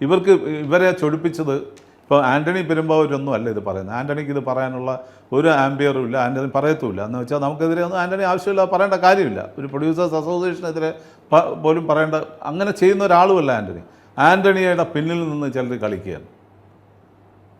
ഇവർക്ക് ഇവരെ ചൊടിപ്പിച്ചത് ഇപ്പോൾ ആന്റണി പെരുമ്പാവൂരൊന്നും അല്ല ഇത് പറയുന്നത്. ആന്റണിക്ക് ഇത് പറയാനുള്ള ഒരു ആംബിയറും ഇല്ല. ആന്റണി പറയത്തുമില്ല. എന്ന് വെച്ചാൽ നമുക്കെതിരെ ഒന്നും ആന്റണി ആവശ്യമില്ല പറയേണ്ട കാര്യമില്ല. ഒരു പ്രൊഡ്യൂസേഴ്സ് അസോസിയേഷനെതിരെ പോലും പറയേണ്ട അങ്ങനെ ചെയ്യുന്ന ഒരാളുമല്ല ആന്റണി ആന്റണിയുടെ പിന്നിൽ നിന്ന് ചിലർ കളിക്കുകയാണ്.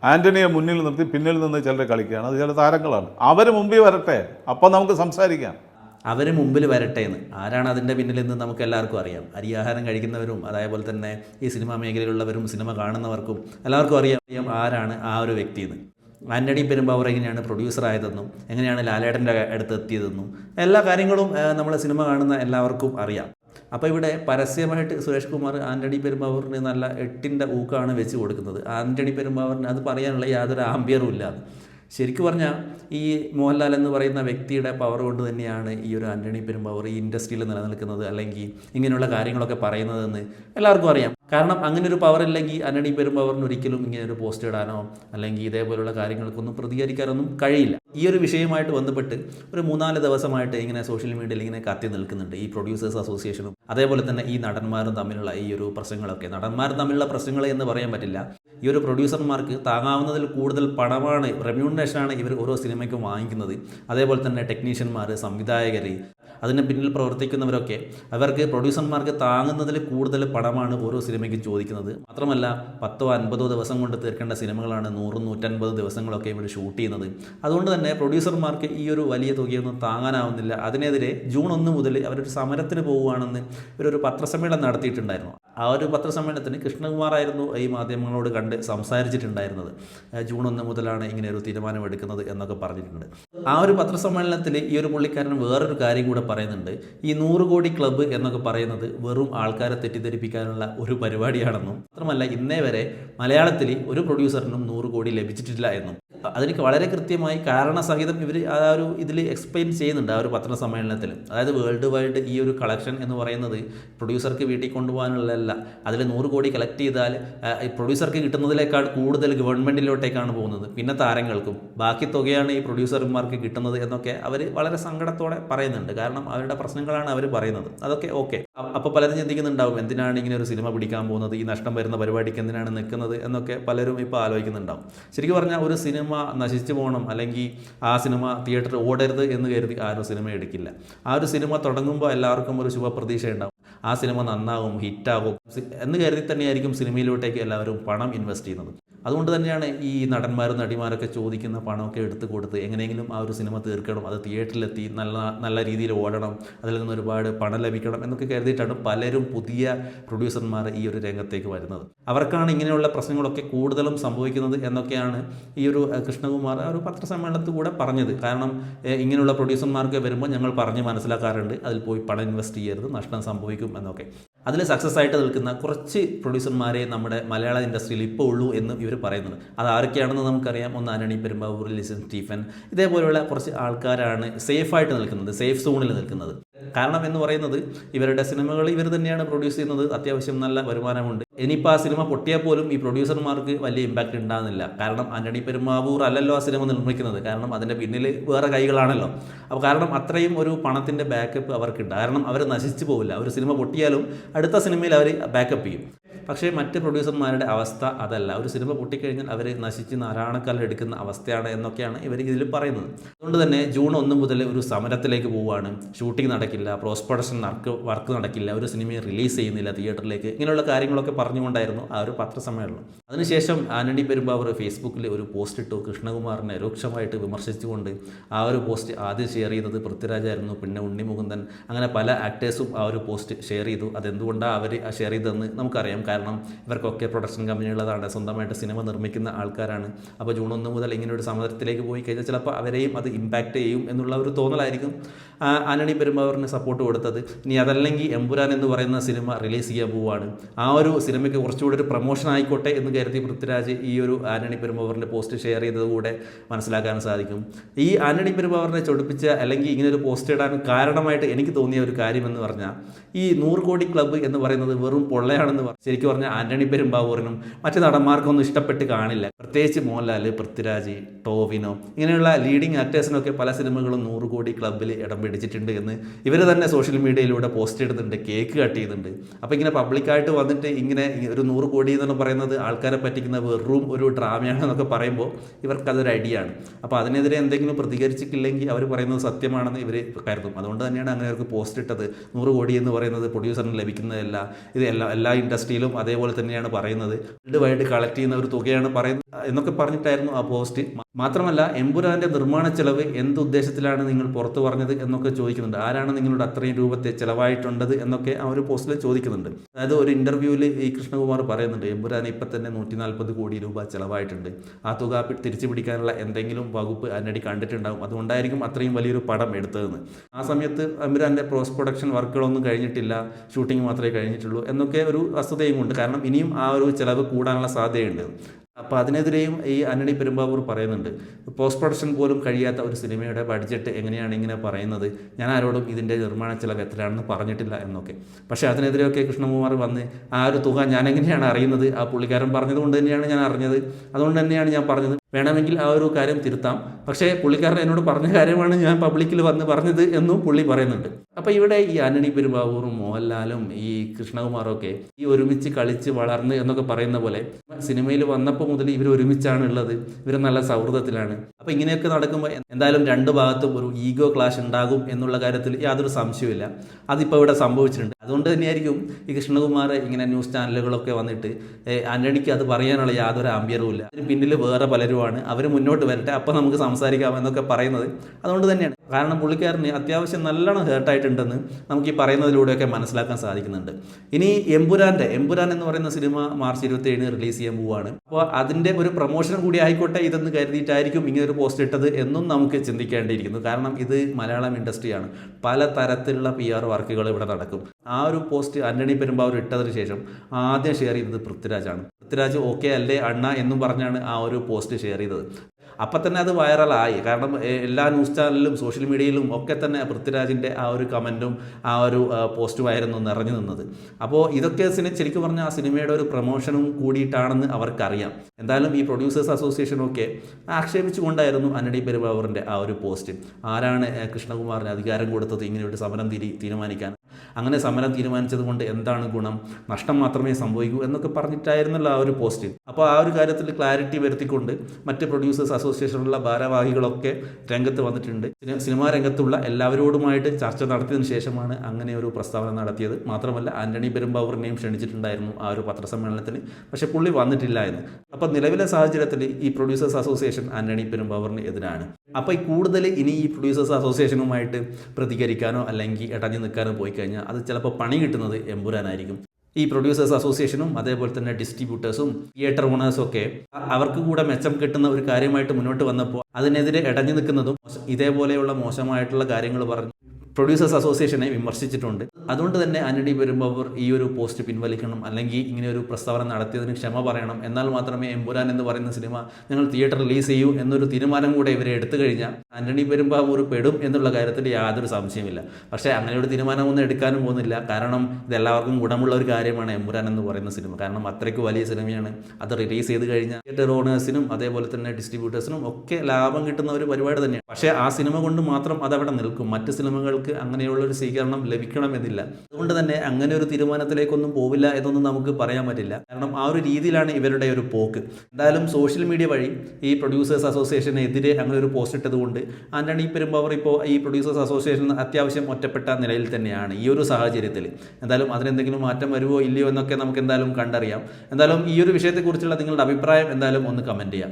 ആന്റണിയെ മുന്നിൽ നിർത്തി പിന്നിൽ നിന്ന് ചിലർ കളിക്കുകയാണ്. അത് ചില താരങ്ങളാണ്. അവർ മുമ്പിൽ വരട്ടെ. അപ്പം നമുക്ക് സംസാരിക്കാം. അവർ മുമ്പിൽ വരട്ടെ എന്ന് ആരാണ് അതിന്റെ പിന്നിലെന്ന് നമുക്ക് എല്ലാവർക്കും അറിയാം അരിയാഹാരം കഴിക്കുന്നവരും അതേപോലെ തന്നെ ഈ സിനിമാ മേഖലയിലുള്ളവരും സിനിമ കാണുന്നവർക്കും എല്ലാവർക്കും അറിയാം ആരാണ് ആ ഒരു വ്യക്തി എന്ന് ആന്റണി പെരുമ്പാവൂർ എങ്ങനെയാണ് പ്രൊഡ്യൂസർ ആയതെന്നും എങ്ങനെയാണ് ലാലേട്ടന്റെ അടുത്ത് എത്തിയതെന്നും എല്ലാ കാര്യങ്ങളും നമ്മൾ സിനിമ കാണുന്ന എല്ലാവർക്കും അറിയാം. അപ്പോൾ ഇവിടെ പരസ്യമായിട്ട് സുരേഷ് കുമാർ ആന്റണി പെരുമ്പാവൂരിന് നല്ല എട്ടിന്റെ ഊക്കാണ് വെച്ച് കൊടുക്കുന്നത്. ആന്റണി പെരുമ്പാവൂരിന് അത് പറയാനുള്ള യാതൊരു ആംബിയറും ഇല്ല. ശരിക്കും പറഞ്ഞാൽ ഈ മോഹൻലാൽ എന്ന് പറയുന്ന വ്യക്തിയുടെ പവർ കൊണ്ട് തന്നെയാണ് ഈ ഒരു ആന്റണി പെരുമ്പാവൂർ ഈ ഇൻഡസ്ട്രിയിൽ നിലനിൽക്കുന്നത് അല്ലെങ്കിൽ ഇങ്ങനെയുള്ള കാര്യങ്ങളൊക്കെ പറയുന്നതെന്ന് എല്ലാവർക്കും അറിയാം. കാരണം അങ്ങനെ ഒരു പവർ ഇല്ലെങ്കിൽ ആന്റണി പെരുമ്പാവൂരിന് ഒരിക്കലും ഇങ്ങനെ ഒരു പോസ്റ്റ് ഇടാനോ അല്ലെങ്കിൽ ഇതേപോലുള്ള കാര്യങ്ങൾക്കൊന്നും പ്രതികരിക്കാനൊന്നും കഴിയില്ല. ഈ ഒരു വിഷയവുമായിട്ട് ബന്ധപ്പെട്ട് ഒരു മൂന്നാൽ ദിവസമായിട്ട് ഇങ്ങനെ സോഷ്യൽ മീഡിയയിൽ ഇങ്ങനെ കത്തി നിൽക്കുന്നുണ്ട് ഈ പ്രൊഡ്യൂസേഴ്സ് അസോസിയേഷനും അതേപോലെ തന്നെ ഈ നടന്മാരും തമ്മിലുള്ള ഈ ഒരു പ്രശ്നങ്ങളൊക്കെ. നടന്മാരും തമ്മിലുള്ള പ്രശ്നങ്ങൾ എന്ന് പറയാൻ പറ്റില്ല. ഈ ഒരു പ്രൊഡ്യൂസർമാർക്ക് താങ്ങാവുന്നതിൽ കൂടുതൽ പണമാണ് റെമ്യൂണറേഷനാണ് ഇവർ ഓരോ സിനിമയ്ക്കും വാങ്ങിക്കുന്നത്. അതേപോലെ തന്നെ ടെക്നീഷ്യന്മാർ സംവിധായകർ അതിന് പിന്നിൽ പ്രവർത്തിക്കുന്നവരൊക്കെ അവർക്ക് പ്രൊഡ്യൂസർമാർക്ക് താങ്ങുന്നതിൽ കൂടുതൽ പണമാണ് ഓരോ സിനിമയ്ക്കും ചോദിക്കുന്നത്. മാത്രമല്ല പത്തോ അൻപതോ ദിവസം കൊണ്ട് തീർക്കേണ്ട സിനിമകളാണ് നൂറും നൂറ്റൻപത് ദിവസങ്ങളൊക്കെ ഇവിടെ ഷൂട്ട് ചെയ്യുന്നത്. അതുകൊണ്ട് തന്നെ പ്രൊഡ്യൂസർമാർക്ക് ഈ ഒരു വലിയ തുകയൊന്നും താങ്ങാനാവുന്നില്ല. അതിനെതിരെ ജൂൺ ഒന്ന് മുതൽ അവരൊരു സമരത്തിന് പോവുകയാണെന്ന് ഇവരൊരു പത്രസമ്മേളനം നടത്തിയിട്ടുണ്ടായിരുന്നു. ആ ഒരു പത്രസമ്മേളനത്തിന് കൃഷ്ണകുമാറായിരുന്നു ഈ മാധ്യമങ്ങളോട് കണ്ട് സംസാരിച്ചിട്ടുണ്ടായിരുന്നത്. ജൂൺ ഒന്ന് മുതലാണ് ഇങ്ങനെ ഒരു തീരുമാനം എടുക്കുന്നത് എന്നൊക്കെ പറഞ്ഞിട്ടുണ്ട്. ആ ഒരു പത്രസമ്മേളനത്തിൽ ഈ ഒരു പുള്ളിക്കാരൻ വേറൊരു കാര്യം കൂടെ പറയുന്നുണ്ട്. ഈ നൂറ് കോടി ക്ലബ്ബ് എന്നൊക്കെ പറയുന്നത് വെറും ആൾക്കാരെ തെറ്റിദ്ധരിപ്പിക്കാനുള്ള ഒരു പരിപാടിയാണെന്നും മാത്രമല്ല ഇന്നേ വരെ മലയാളത്തിൽ ഒരു പ്രൊഡ്യൂസറിനും നൂറ് കോടി ലഭിച്ചിട്ടില്ല എന്നും. അതിന് വളരെ കൃത്യമായി കാരണസഹിതം ഇവർ ആ ഒരു ഇതിൽ എക്സ്പ്ലെയിൻ ചെയ്യുന്നുണ്ട് ആ ഒരു പത്രസമ്മേളനത്തിൽ. അതായത് വേൾഡ് വൈഡ് ഈ ഒരു കളക്ഷൻ എന്ന് പറയുന്നത് പ്രൊഡ്യൂസർക്ക് വീട്ടിൽ കൊണ്ടുപോകാനുള്ളതല്ല അതിൽ നൂറ് കോടി കളക്ട് ചെയ്താൽ പ്രൊഡ്യൂസർക്ക് കിട്ടുന്നതിലേക്കാൾ കൂടുതൽ ഗവൺമെന്റിലോട്ടേക്കാണ് പോകുന്നത്. പിന്നെ താരങ്ങൾക്കും. ബാക്കി തുകയാണ് ഈ പ്രൊഡ്യൂസർമാർക്ക് കിട്ടുന്നത് എന്നൊക്കെ അവർ വളരെ സങ്കടത്തോടെ പറയുന്നുണ്ട്. കാരണം അവരുടെ പ്രശ്നങ്ങളാണ് അവർ പറയുന്നത്. അതൊക്കെ ഓക്കെ അപ്പോൾ പലരും ചിന്തിക്കുന്നുണ്ടാവും എന്തിനാണ് ഇങ്ങനെ ഒരു സിനിമ പിടിക്കാൻ പോകുന്നത്? ഈ നഷ്ടം വരുന്ന പരിപാടിക്ക് എന്തിനാണ് നിൽക്കുന്നത്? എന്നൊക്കെ പലരും ഇപ്പോൾ ആലോചിക്കുന്നുണ്ടാവും. ശരിക്കും പറഞ്ഞാൽ ഒരു സിനിമ നശിച്ചു പോകണം അല്ലെങ്കിൽ ആ സിനിമ തിയേറ്ററിൽ ഓടരുത് എന്ന് കരുതി ആരും സിനിമ എടുക്കില്ല. ആ ഒരു സിനിമ തുടങ്ങുമ്പോൾ എല്ലാവർക്കും ഒരു ശുഭപ്രതീക്ഷ ഉണ്ടാവും ആ സിനിമ നന്നാകും ഹിറ്റാകും. എന്ന് കരുതി തന്നെയായിരിക്കും സിനിമയിലോട്ടേക്ക് എല്ലാവരും പണം ഇൻവെസ്റ്റ് ചെയ്യുന്നത്. അതുകൊണ്ട് തന്നെയാണ് ഈ നടന്മാരും നടിമാരൊക്കെ ചോദിക്കുന്ന പണമൊക്കെ എടുത്ത് കൊടുത്ത് എങ്ങനെയെങ്കിലും ആ ഒരു സിനിമ തീർക്കണം അത് തിയേറ്ററിലെത്തി നല്ല നല്ല രീതിയിൽ ഓടണം അതിൽ നിന്ന് ഒരുപാട് പണം ലഭിക്കണം എന്നൊക്കെ കരുതിയിട്ടാണ് പലരും പുതിയ പ്രൊഡ്യൂസർമാർ ഈ ഒരു രംഗത്തേക്ക് വരുന്നത്. അവർക്കാണ് ഇങ്ങനെയുള്ള പ്രശ്നങ്ങളൊക്കെ കൂടുതലും സംഭവിക്കുന്നത് എന്നൊക്കെയാണ് ഈ ഒരു കൃഷ്ണകുമാർ ആ ഒരു പത്രസമ്മേളനത്തിൽ കൂടെ പറഞ്ഞത്. കാരണം ഇങ്ങനെയുള്ള പ്രൊഡ്യൂസർമാർക്ക് വരുമ്പോൾ ഞങ്ങൾ പറഞ്ഞ് മനസ്സിലാക്കാറുണ്ട് അതിൽ പോയി പണം ഇൻവെസ്റ്റ് ചെയ്യരുത് നഷ്ടം സംഭവിക്കും എന്നൊക്കെ. അതിൽ സക്സസ് ആയിട്ട് നിൽക്കുന്ന കുറച്ച് പ്രൊഡ്യൂസർമാരെ നമ്മുടെ മലയാള ഇൻഡസ്ട്രിയിൽ ഇപ്പോൾ ഉള്ളൂ എന്ന് ഇവർ പറയുന്നുണ്ട്. അത് ആരൊക്കെയാണെന്ന് നമുക്കറിയാം. ഒന്ന് ആനണി പെരുമ്പാവൂർ ലിസൺ സ്റ്റീഫൻ. ഇതേപോലെയുള്ള കുറച്ച് ആൾക്കാരാണ് സേഫായിട്ട് നിൽക്കുന്നത് സേഫ് സോണിൽ നിൽക്കുന്നത്. കാരണം എന്ന് പറയുന്നത് ഇവരുടെ സിനിമകൾ ഇവർ തന്നെയാണ് പ്രൊഡ്യൂസ് ചെയ്യുന്നത്. അത്യാവശ്യം നല്ല വരുമാനമുണ്ട്. ഇനിയിപ്പോൾ ആ സിനിമ പൊട്ടിയാൽ പോലും ഈ പ്രൊഡ്യൂസർമാർക്ക് വലിയ ഇമ്പാക്റ്റ് ഉണ്ടാകുന്നില്ല. കാരണം ആന്റണി പെരുമാവൂർ അല്ലല്ലോ ആ സിനിമ നിർമ്മിക്കുന്നത്. കാരണം അതിന്റെ പിന്നിൽ വേറെ കൈകളാണല്ലോ. അപ്പോൾ കാരണം അത്രയും ഒരു പണത്തിന്റെ ബാക്കപ്പ് അവർക്കുണ്ട്. കാരണം അവർ നശിച്ചു പോവില്ല. ഒരു സിനിമ പൊട്ടിയാലും അടുത്ത സിനിമയിൽ അവർ ബാക്കപ്പ് ചെയ്യും. പക്ഷേ മറ്റ് പ്രൊഡ്യൂസർമാരുടെ അവസ്ഥ അതല്ല. ഒരു സിനിമ പൊട്ടിക്കഴിഞ്ഞാൽ അവർ നശിച്ച് നാരായണക്കാലം എടുക്കുന്ന അവസ്ഥയാണ് എന്നൊക്കെയാണ് ഇവർ ഇതിൽ പറയുന്നത്. അതുകൊണ്ട് തന്നെ ജൂൺ ഒന്ന് മുതൽ ഒരു സമരത്തിലേക്ക് പോവുകയാണ്. ഷൂട്ടിംഗ് നടക്കില്ല പോസ്റ്റ് പ്രൊഡക്ഷൻ വർക്ക് വർക്ക് നടക്കില്ല ഒരു സിനിമയെ റിലീസ് ചെയ്യുന്നില്ല തിയേറ്ററിലേക്ക് ഇങ്ങനെയുള്ള കാര്യങ്ങളൊക്കെ പറഞ്ഞുകൊണ്ടായിരുന്നു ആ ഒരു പത്രസമ്മേളനം. അതിനുശേഷം ആന്റണി പെരുമ്പാവൂർ ഫേസ്ബുക്കിൽ ഒരു പോസ്റ്റ് ഇട്ടു. കൃഷ്ണകുമാറിനെ രൂക്ഷമായിട്ട് വിമർശിച്ചുകൊണ്ട് ആ ഒരു പോസ്റ്റ് ആദ്യം ഷെയർ ചെയ്തത് പൃഥ്വിരാജായിരുന്നു പിന്നെ ഉണ്ണി മുകുന്ദൻ അങ്ങനെ പല ആക്ടേഴ്സും ആ ഒരു പോസ്റ്റ് ഷെയർ ചെയ്തു. അതെന്തുകൊണ്ടാണ് അവർ ഷെയർ ചെയ്തതെന്ന് നമുക്കറിയാം. കാരണം ഇവർക്കൊക്കെ പ്രൊഡക്ഷൻ കമ്പനികളതാണ് സ്വന്തമായിട്ട് സിനിമ നിർമ്മിക്കുന്ന ആൾക്കാരാണ്. അപ്പോൾ ജൂൺ ഒന്ന് മുതൽ ഇങ്ങനെ ഒരു സമരത്തിലേക്ക് പോയി കഴിഞ്ഞാൽ ചിലപ്പോൾ അവരെയും അത് ഇമ്പാക്റ്റ് ചെയ്യും എന്നുള്ള ഒരു തോന്നലായിരിക്കും. ആന്റണി പെരുമ്പാവൂരിന് സപ്പോർട്ട് കൊടുത്തത്. ഇനി അതല്ലെങ്കിൽ എമ്പുരാൻ എന്ന് പറയുന്ന സിനിമ റിലീസ് ചെയ്യാൻ പോവുകയാണ് ആ ഒരു സിനിമയ്ക്ക് കുറച്ചുകൂടി ഒരു പ്രൊമോഷൻ ആയിക്കോട്ടെ എന്ന് കരുതി പൃഥ്വിരാജ് ഈ ഒരു ആന്റണി പെരുമ്പാവൂരിന്റെ പോസ്റ്റ് ഷെയർ ചെയ്തതുകൂടെ മനസ്സിലാക്കാൻ സാധിക്കും. ഈ ആന്റണി പെരുമ്പാവൂരിനെ ചൊടിപ്പിച്ച അല്ലെങ്കിൽ ഇങ്ങനെ ഒരു പോസ്റ്റ് ഇടാൻ കാരണമായിട്ട് എനിക്ക് തോന്നിയ ഒരു കാര്യം എന്ന് പറഞ്ഞാൽ ഈ നൂറ് കോടി ക്ലബ്ബ് എന്ന് പറയുന്നത് വെറും പൊള്ളയാണെന്ന് ശരിക്കും ശരിക്കും പറഞ്ഞാൽ ആന്റണി പെരുമ്പാവൂറിനും മറ്റു നടന്മാർക്കൊന്നും ഇഷ്ടപ്പെട്ട് കാണില്ല. പ്രത്യേകിച്ച് മോഹൻലാൽ പൃഥ്വിരാജ് ടോവിനോ ഇങ്ങനെയുള്ള ലീഡിങ് ആക്ടേഴ്സിനൊക്കെ പല സിനിമകളും നൂറ് കോടി ക്ലബ്ബിൽ ഇടം പിടിച്ചിട്ടുണ്ട് എന്ന് ഇവർ തന്നെ സോഷ്യൽ മീഡിയയിലൂടെ പോസ്റ്റ് ഇടുന്നുണ്ട് കേക്ക് കട്ട് ചെയ്യുന്നുണ്ട്. അപ്പോൾ ഇങ്ങനെ പബ്ലിക്കായിട്ട് വന്നിട്ട് ഇങ്ങനെ ഒരു നൂറ് കോടി എന്ന് പറയുന്നത് ആൾക്കാരെ പറ്റിക്കുന്ന വെറും ഒരു ഡ്രാമയാണെന്നൊക്കെ പറയുമ്പോൾ ഇവർക്കതൊരു ഐഡിയ ആണ്. അപ്പോൾ അതിനെതിരെ എന്തെങ്കിലും പ്രതികരിച്ചിട്ടില്ലെങ്കിൽ അവർ പറയുന്നത് സത്യമാണെന്ന് ഇവർ കരുതും. അതുകൊണ്ട് തന്നെയാണ് അങ്ങനെ അവർക്ക് പോസ്റ്റ് ഇട്ടത്. നൂറ് കോടി എന്ന് പറയുന്നത് പ്രൊഡ്യൂസറിന് ലഭിക്കുന്നതല്ല. ഇത് എല്ലാ എല്ലാ ഇൻഡസ്ട്രിയിലും അതേപോലെ തന്നെയാണ് പറയുന്നത്. വേൾഡ് വൈഡ് കളക്ട് ചെയ്യുന്ന ഒരു തുകയാണ് പറയുന്നത് എന്നൊക്കെ പറഞ്ഞിട്ടായിരുന്നു ആ പോസ്റ്റ് മാത്രമല്ല എമ്പുരാന്റെ നിർമ്മാണ ചെലവ് എന്ത് ഉദ്ദേശത്തിലാണ് നിങ്ങൾ പുറത്തു പറഞ്ഞത് എന്നൊക്കെ ചോദിക്കുന്നുണ്ട്. ആരാണ് നിങ്ങളുടെ അത്രയും രൂപത്തെ ചെലവായിട്ടുണ്ടത് എന്നൊക്കെ ആ ഒരു പോസ്റ്റിൽ ചോദിക്കുന്നുണ്ട്. അതായത് ഒരു ഇന്റർവ്യൂവിൽ ഈ കൃഷ്ണകുമാർ പറയുന്നുണ്ട് എമ്പുരാൻ ഇപ്പം തന്നെ നൂറ്റി നാൽപ്പത് കോടി രൂപ ചെലവായിട്ടുണ്ട്. ആ തുക തിരിച്ചു പിടിക്കാനുള്ള എന്തെങ്കിലും വകുപ്പ് അതിനടി കണ്ടിട്ടുണ്ടാകും അതുകൊണ്ടായിരിക്കും അത്രയും വലിയൊരു പടം എടുത്തതെന്ന്. ആ സമയത്ത് എമ്പുരാന്റെ പ്രോസ് പ്രൊഡക്ഷൻ വർക്കുകളൊന്നും കഴിഞ്ഞിട്ടില്ല. ഷൂട്ടിംഗ് മാത്രമേ കഴിഞ്ഞിട്ടുള്ളൂ എന്നൊക്കെ ഒരു വസ്തുതയും ഉണ്ട് കാരണം ഇനിയും ആ ഒരു ചിലവ് കൂടാനുള്ള സാധ്യതയുണ്ട്. അപ്പോൾ അതിനെതിരെയും ഈ അന്നണി പെരുമ്പാവൂർ പറയുന്നുണ്ട്. പോസ്റ്റ് പ്രൊഡക്ഷൻ പോലും കഴിയാത്ത ഒരു സിനിമയുടെ ബഡ്ജറ്റ് എങ്ങനെയാണ് ഇങ്ങനെ പറയുന്നത്? ഞാൻ ആരോടും ഇതിന്റെ നിർമ്മാണ ചിലവ് എത്രയാണെന്ന് പറഞ്ഞിട്ടില്ല എന്നൊക്കെ. പക്ഷേ അതിനെതിരെയൊക്കെ കൃഷ്ണകുമാർ വന്ന് ആ ഒരു തുക ഞാൻ എങ്ങനെയാണ് അറിയുന്നത്? ആ പുള്ളിക്കാരൻ പറഞ്ഞത് കൊണ്ട് തന്നെയാണ് ഞാൻ അറിഞ്ഞത്. അതുകൊണ്ട് തന്നെയാണ് ഞാൻ പറഞ്ഞത്. വേണമെങ്കിൽ ആ ഒരു കാര്യം തിരുത്താം. പക്ഷേ പുള്ളിക്കാരൻ എന്നോട് പറഞ്ഞ കാര്യമാണ് ഞാൻ പബ്ലിക്കിൽ വന്ന് പറഞ്ഞത് എന്നും പുള്ളി പറയുന്നുണ്ട്. അപ്പോൾ ഇവിടെ ഈ അന്നണി പെരുമ്പാവൂറും മോഹൻലാലും ഈ കൃഷ്ണകുമാറും ഒക്കെ ഈ ഒരുമിച്ച് കളിച്ച് വളർന്ന് എന്നൊക്കെ പറയുന്ന പോലെ സിനിമയിൽ വന്നപ്പോൾ മുതൽ ഇവർ ഒരുമിച്ചാണ് ഉള്ളത്. ഇവർ നല്ല സൗഹൃദത്തിലാണ്. അപ്പോൾ ഇങ്ങനെയൊക്കെ നടക്കുമ്പോൾ എന്തായാലും രണ്ട് ഭാഗത്തും ഒരു ഈഗോ ക്ലാഷ് ഉണ്ടാകും എന്നുള്ള കാര്യത്തിൽ യാതൊരു സംശയമില്ല അതിപ്പോൾ ഇവിടെ സംഭവിച്ചിട്ടുണ്ട്. അതുകൊണ്ട് തന്നെയായിരിക്കും ഈ കൃഷ്ണകുമാർ ഇങ്ങനെ ന്യൂസ് ചാനലുകളൊക്കെ വന്നിട്ട് ആന്റണിക്ക് അത് പറയാനുള്ള യാതൊരു ആംബിയറും ഇല്ല. അതിന് പിന്നിൽ വേറെ പലരുമാണ്. അവർ മുന്നോട്ട് വരട്ടെ. അപ്പോൾ നമുക്ക് സംസാരിക്കാം എന്നൊക്കെ പറയുന്നത് അതുകൊണ്ട് തന്നെയാണ്. കാരണം പുള്ളിക്കാരന് അത്യാവശ്യം നല്ലോണം ഹേർട്ടായിട്ടുണ്ടെന്ന് നമുക്ക് ഈ പറയുന്നതിലൂടെയൊക്കെ മനസ്സിലാക്കാൻ സാധിക്കുന്നുണ്ട്. ഇനി എമ്പുരാന്റെ എമ്പുരാൻ എന്ന് പറയുന്ന സിനിമ മാർച്ച് ഇരുപത്തി ഏഴിന് റിലീസ് ചെയ്യാൻ പോവുകയാണ് അപ്പോൾ അതിന്റെ ഒരു പ്രൊമോഷൻ കൂടി ആയിക്കോട്ടെ ഇതെന്ന് കരുതിയിട്ടായിരിക്കും ഇങ്ങനെ ഒരു പോസ്റ്റ് ഇട്ടത് എന്നും നമുക്ക് ചിന്തിക്കേണ്ടിയിരിക്കുന്നു. കാരണം ഇത് മലയാളം ഇൻഡസ്ട്രിയാണ് പല തരത്തിലുള്ള പി ആർ വർക്കുകൾ ഇവിടെ നടക്കും. ആ ഒരു പോസ്റ്റ് ആന്റണി പെരുമ്പാവൂർ ഇട്ടതിന് ശേഷം ആദ്യം ഷെയർ ചെയ്തത് പൃഥ്വിരാജാണ് പൃഥ്വിരാജ് ഓക്കെ അല്ലേ അണ്ണ എന്നും പറഞ്ഞാണ് ആ ഒരു പോസ്റ്റ് ഷെയർ ചെയ്തത്. അപ്പം തന്നെ അത് വൈറലായി. കാരണം എല്ലാ ന്യൂസ് ചാനലിലും സോഷ്യൽ മീഡിയയിലും ഒക്കെ തന്നെ പൃഥ്വിരാജിന്റെ ആ ഒരു കമന്റും ആ ഒരു പോസ്റ്റുമായിരുന്നു നിറഞ്ഞു നിന്നത്. അപ്പോൾ ഇതൊക്കെ സിനി ശരിക്കും പറഞ്ഞാൽ ആ സിനിമയുടെ ഒരു പ്രൊമോഷനും കൂടിയിട്ടാണെന്ന് അവർക്കറിയാം. എന്തായാലും ഈ പ്രൊഡ്യൂസേഴ്സ് അസോസിയേഷനൊക്കെ ആക്ഷേപിച്ചുകൊണ്ടായിരുന്നു അന്നടി പെരുമാവറിന്റെ ആ ഒരു പോസ്റ്റ്. ആരാണ് കൃഷ്ണകുമാറിന് അധികാരം കൊടുത്തത്? ഇങ്ങനെ ഒരു സമരം തിരി തീരുമാനിക്കാൻ. അങ്ങനെ സമരം തീരുമാനിച്ചത് കൊണ്ട് എന്താണ് ഗുണം? നഷ്ടം മാത്രമേ സംഭവിക്കൂ എന്നൊക്കെ പറഞ്ഞിട്ടായിരുന്നല്ലോ ആ ഒരു പോസ്റ്റ്. അപ്പോൾ ആ ഒരു കാര്യത്തിൽ ക്ലാരിറ്റി വരുത്തിക്കൊണ്ട് മറ്റ് പ്രൊഡ്യൂസേഴ്സ് അസോസിയേഷനിലുള്ള ഭാരവാഹികളൊക്കെ രംഗത്ത് വന്നിട്ടുണ്ട്. സിനി- സിനിമാ രംഗത്തുള്ള എല്ലാവരോടുമായിട്ട് ചർച്ച നടത്തിയതിനു ശേഷമാണ് അങ്ങനെ ഒരു പ്രസ്താവന നടത്തിയത്. മാത്രമല്ല ആന്റണി പെരുമ്പാവൂരിനെയും ക്ഷണിച്ചിട്ടുണ്ടായിരുന്നു ആ ഒരു പത്രസമ്മേളനത്തിന്. പക്ഷേ പുള്ളി വന്നിട്ടില്ല എന്ന്. അപ്പോൾ നിലവിലെ സാഹചര്യത്തിൽ ഈ പ്രൊഡ്യൂസേഴ്സ് അസോസിയേഷൻ ആന്റണി പെരുമ്പാവറിന് എതിരാണ്. അപ്പോൾ ഈ കൂടുതൽ ഇനി ഈ പ്രൊഡ്യൂസേഴ്സ് അസോസിയേഷനുമായിട്ട് പ്രതികരിക്കാനോ അല്ലെങ്കിൽ ഇടഞ്ഞു നിൽക്കാനോ പോയി കഴിഞ്ഞാൽ അത് ചിലപ്പോൾ പണി കിട്ടുന്നത് എമ്പുരാനായിരിക്കും. ഈ പ്രൊഡ്യൂസേഴ്സ് അസോസിയേഷനും അതേപോലെ തന്നെ ഡിസ്ട്രിബ്യൂട്ടേഴ്സും തിയേറ്റർ ഓണേഴ്സും ഒക്കെ അവർക്ക് കൂടെ മെച്ചം കിട്ടുന്ന ഒരു കാര്യമായിട്ട് മുന്നോട്ട് വന്നപ്പോൾ അതിനെതിരെ ഇടഞ്ഞു നിൽക്കുന്നതും ഇതേപോലെയുള്ള മോശമായിട്ടുള്ള കാര്യങ്ങൾ പറഞ്ഞ് പ്രൊഡ്യൂസേഴ്സ് അസോസിയേഷനെ വിമർശിച്ചിട്ടുണ്ട്. അതുകൊണ്ട് തന്നെ ആന്റണി പെരുമ്പാവൂർ ഈ ഒരു പോസ്റ്റ് പിൻവലിക്കണം അല്ലെങ്കിൽ ഇങ്ങനെ ഒരു പ്രസ്താവന നടത്തിയതിന് ക്ഷമ പറയണം. എന്നാൽ മാത്രമേ എമ്പുരാൻ എന്ന് പറയുന്ന സിനിമ ഞങ്ങൾ തിയേറ്റർ റിലീസ് ചെയ്യൂ എന്നൊരു തീരുമാനം കൂടെ ഇവരെ എടുത്തു കഴിഞ്ഞാൽ ആന്റണി പെരുമ്പാവൂർ പെടും എന്നുള്ള കാര്യത്തിൽ യാതൊരു സംശയമില്ല പക്ഷേ അങ്ങനെ ഒരു തീരുമാനമൊന്നും എടുക്കാനും പോകുന്നില്ല. കാരണം ഇതെല്ലാവർക്കും ഗുണമുള്ള ഒരു കാര്യമാണ് എമ്പുരാൻ എന്ന് പറയുന്ന സിനിമ. കാരണം അത്രയ്ക്ക് വലിയ സിനിമയാണ്. അത് റിലീസ് ചെയ്ത് കഴിഞ്ഞാൽ തിയേറ്റർ ഓണേഴ്സിനും അതേപോലെ തന്നെ ഡിസ്ട്രിബ്യൂട്ടേഴ്സിനും ഒക്കെ ലാഭം കിട്ടുന്ന ഒരു പരിപാടി തന്നെയാണ്. പക്ഷേ ആ സിനിമ കൊണ്ട് മാത്രം അതവിടെ നിൽക്കും. മറ്റ് സിനിമകൾക്ക് അങ്ങനെയുള്ള ഒരു സ്വീകരണം ലഭിക്കണമെന്നില്ല. അതുകൊണ്ട് തന്നെ അങ്ങനെ ഒരു തീരുമാനത്തിലേക്കൊന്നും പോവില്ല എന്നൊന്നും നമുക്ക് പറയാൻ പറ്റില്ല. കാരണം ആ ഒരു രീതിയിലാണ് ഇവരുടെ ഒരു പോക്ക്. എന്തായാലും സോഷ്യൽ മീഡിയ വഴി ഈ പ്രൊഡ്യൂസേഴ്സ് അസോസിയേഷനെതിരെ അങ്ങനെ ഒരു പോസ്റ്റ് ഇട്ടതുകൊണ്ട് ആന്റണി പെരുമ്പാവർ ഇപ്പോൾ ഈ പ്രൊഡ്യൂസേഴ്സ് അസോസിയേഷൻ അത്യാവശ്യം ഒറ്റപ്പെട്ട നിലയിൽ തന്നെയാണ് ഈ ഒരു സാഹചര്യത്തിൽ. എന്തായാലും അതിനെന്തെങ്കിലും മാറ്റം വരുമോ ഇല്ലയോ എന്നൊക്കെ നമുക്ക് എന്തായാലും കണ്ടറിയാം. എന്തായാലും ഈ ഒരു വിഷയത്തെക്കുറിച്ചുള്ള നിങ്ങളുടെ അഭിപ്രായം എന്തായാലും ഒന്ന് കമന്റ് ചെയ്യാം.